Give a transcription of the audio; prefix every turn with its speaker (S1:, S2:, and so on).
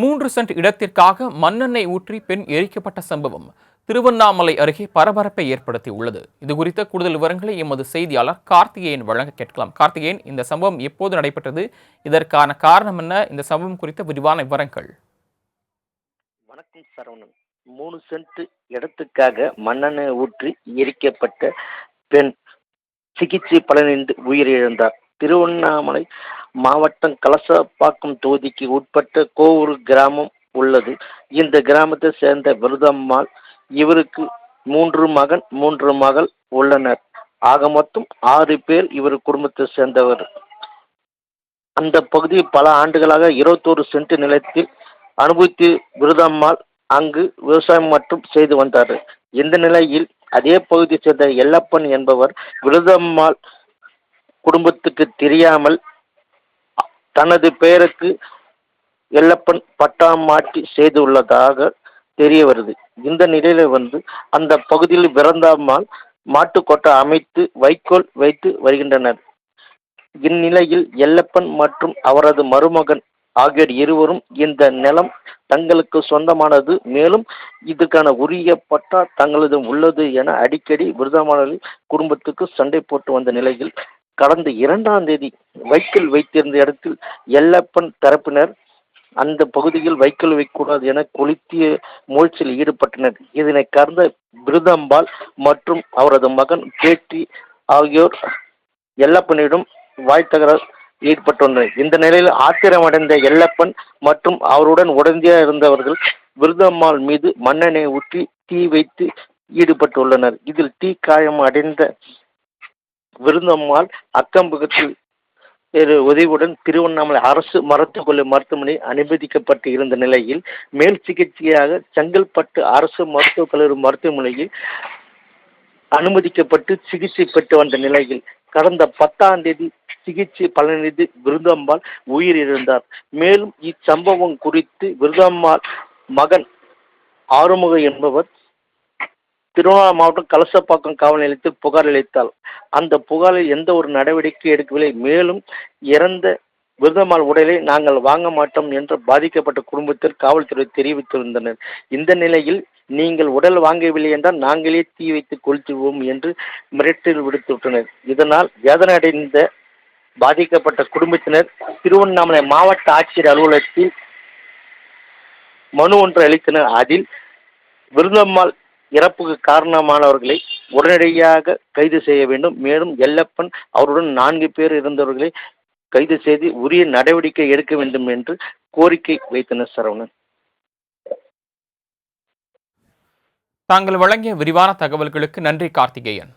S1: மூன்று சென்ட் இடத்திற்காக மண்ணெண்ணெய் ஊற்றி பெண் எரிக்கப்பட்ட சம்பவம் திருவண்ணாமலை அருகே பரபரப்பை ஏற்படுத்தியுள்ளது. இது குறித்த கூடுதல் விவரங்களை எமது செய்தியாளர் கார்த்திகேயன் வழங்க கேட்கலாம். கார்த்திகேயன் இந்த சம்பவம் எப்போது நடைபெற்றது? இதற்கான காரணம் என்ன? இந்த சம்பவம் குறித்த விரிவான விவரங்கள்.
S2: வணக்கம் சரவணன். மூணு சென்ட் இடத்துக்காக மண்ணெண்ணெய் ஊற்றி எரிக்கப்பட்ட பெண் சிகிச்சை பலனின்றி உயிரிழந்தார். திருவண்ணாமலை மாவட்டம் கலசப்பாக்கம் தொகுதிக்கு உட்பட்ட கோவூர் கிராமம் உள்ளது. இந்த கிராமத்தை சேர்ந்த விருதம்மாள் இவருக்கு மூன்று மகன் மூன்று மகள் உள்ளனர். ஆக மொத்தம் ஆறு பேர் இவர் குடும்பத்தை சேர்ந்தவர். அந்த பகுதியில் பல ஆண்டுகளாக இருபத்தோரு சென்ட் நிலத்தில் அனுபவித்து விருதம்மாள் அங்கு விவசாயம் மட்டும் செய்து வந்தார். இந்த நிலையில் அதே பகுதியை சேர்ந்த எல்லப்பன் என்பவர் விருதம்மாள் குடும்பத்துக்கு தெரியாமல் தனது பெயருக்கு எல்லப்பன் பட்டா மாற்றி செய்துள்ளதாக தெரிய வருது. இந்த நிலையில வந்து அந்த பகுதியில் பிறந்தாமல் மாட்டுக்கொட்டை அமைத்து வைக்கோல் வைத்து வருகின்றனர். இந்நிலையில் எல்லப்பன் மற்றும் அவரது மருமகன் ஆகியோர் இருவரும் இந்த நிலம் தங்களுக்கு சொந்தமானது. மேலும் இதுக்கான உரிய பட்டா தங்களது உள்ளது என அடிக்கடி விருதமான குடும்பத்துக்கு சண்டை போட்டு வந்த நிலையில் கடந்த இரண்டாம் தேதி வைக்கல் வைத்திருந்த இடத்தில் எல்லப்பன் தரப்பினர் அந்த பகுதியில் வைக்கல் வைக்கக்கூடாது என கொளுத்திய முயற்சியில் ஈடுபட்டனர். இதனை கடந்த பிருதம்பால் மற்றும் அவரது மகன் பேட்டி ஆகியோர் எல்லப்பனிடம் வாய்த்தகரால் ஈடுபட்டுள்ளனர். இந்த நிலையில் ஆத்திரமடைந்த எல்லப்பன் மற்றும் அவருடன் உடந்தையாக இருந்தவர்கள் விருதம்மாள் மீது மண்ணெண்ணெய் ஊற்றி தீ வைத்து ஈடுபட்டுள்ளனர். இதில் தீ காயம் அடைந்த விருந்தம்மாள் அக்கம்பக்கத்தில் உதவியுடன் திருவண்ணாமலை அரசு மருத்துவக் மருத்துவமனை அனுமதிக்கப்பட்டு இருந்த நிலையில் மேல் சிகிச்சையாக செங்கல்பட்டு அரசு மருத்துவக் கல்லூரி மருத்துவமனையில் அனுமதிக்கப்பட்டு சிகிச்சை பெற்று வந்த நிலையில் கடந்த பத்தாம் தேதி சிகிச்சை பலனின்றி விருதம்மாள் உயிரிழந்தார். மேலும் இச்சம்பவம் குறித்து விருதம்மாள் மகன் ஆறுமுக என்பவர் திருவண்ணாமலை மாவட்டம் கலசப்பாக்கம் காவல் நிலையத்தில் புகார் அளித்தால் அந்த புகாரில் எந்த ஒரு நடவடிக்கை எடுக்கவில்லை. மேலும் இறந்த விருதம்மாள் உடலை நாங்கள் வாங்க மாட்டோம் என்று பாதிக்கப்பட்ட குடும்பத்தில் காவல்துறை தெரிவித்திருந்தனர். இந்த நிலையில் நீங்கள் உடல் வாங்கவில்லை என்றால் நாங்களே தீ வைத்து கொளுத்துவோம் என்று மிரட்டல் விடுத்துவிட்டனர். இதனால் வேதனை அடைந்த பாதிக்கப்பட்ட குடும்பத்தினர் திருவண்ணாமலை மாவட்ட ஆட்சியர் அலுவலகத்தில் மனு ஒன்று அளித்தனர். அதில் விருதம்மாள் இறப்புக்கு காரணமானவர்களை உடனடியாக கைது செய்ய வேண்டும். மேலும் எல்லப்பன் அவருடன் நான்கு பேர் இருந்தவர்களை கைது செய்து உரிய நடவடிக்கை எடுக்க வேண்டும் என்று கோரிக்கை வைத்தனர் சரவணன்.
S1: தாங்கள் வழங்கிய விரிவான தகவல்களுக்கு நன்றி கார்த்திகேயன்.